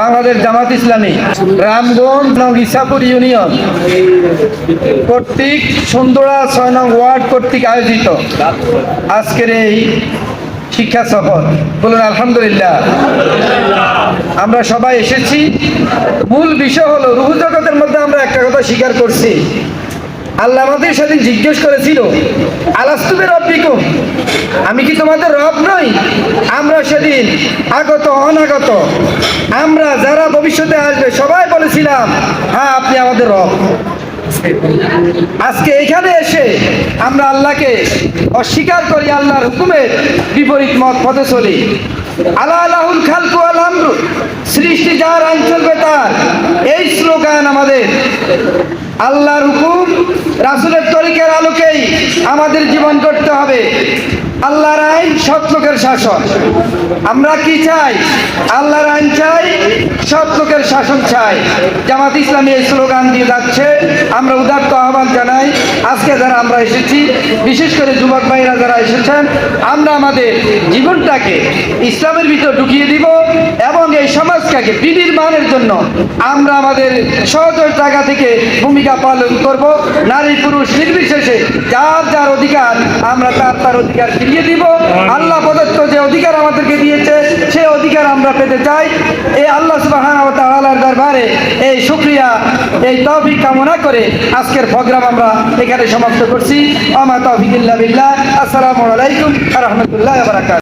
বাংলাদেশ জামাত ইসলামী, রামগঞ্জ নং ইসাপুর ইউনিয়ন কর্তৃক সুন্দরা ছয় নং ওয়ার্ড কর্তৃক আয়োজিত আজকের এই শিক্ষা সফর। বলুন, আলহামদুলিল্লাহ। আমরা সবাই এসেছি। মূল বিষয় হলো, রুহু জগতের মধ্যে আমরা একটা কথা স্বীকার করছি। আল্লাহ আমাদের সেদিন জিজ্ঞেস করেছিল আলাস্তুবের রব্বিকুম? আমি কি তোমাদের রব নই? আমরা সেদিন আগত, অনাগত, আমরা যারা ভবিষ্যতে আসবে, সবাই বলেছিলাম হ্যাঁ আপনি আমাদের রব। আজকে এখানে এসে আমরা আল্লাহকে অস্বীকার করি, আল্লাহর হুকুমের বিপরীত মত পথে চলি। আল্লাহ আল্লাহুল খালকু আল আমরু, সৃষ্টি যার আইন চলবে তার এই স্লোগান আমাদের আল্লাহর হুকুম আমাদের জীবন করতে হবে। আল্লাহর আইন সত্যকের শাসন আমরা কি চাই? আল্লাহর আইন চাই সৎ লোকের শাসন চাই। জামাত ইসলামী এই স্লোগান দিয়ে যাচ্ছে। আমরা উদাত্ত আহ্বান জানাই আজকে যারা আমরা এসেছি বিশেষ করে যুবক ভাইরা যারা এসেছেন আমরা আমাদের জীবনটাকে ইসলামের ভিতর ঢুকিয়ে দিব এবং এই সমাজটাকে বিনির্মাণের জন্য আমরা আমাদের সহজ জায়গা থেকে ভূমিকা পালন করব। নারী পুরুষ নির্বিশেষে যার যার অধিকার আমরা তার তার অধিকার ফিরিয়ে দিব। আল্লাহ প্রদত্ত যে অধিকার আমাদেরকে দিয়েছে পেতে চাই। এই আল্লাহ সুবাহর দরবারে এই শুক্রিয়া, এই তৌফিক কামনা করে আজকের প্রোগ্রাম আমরা এখানে সমাপ্ত করছি। আমা তৌফিকুল্লাহ আসসালামু আলাইকুম রহমতুল্লাহ বারাকাত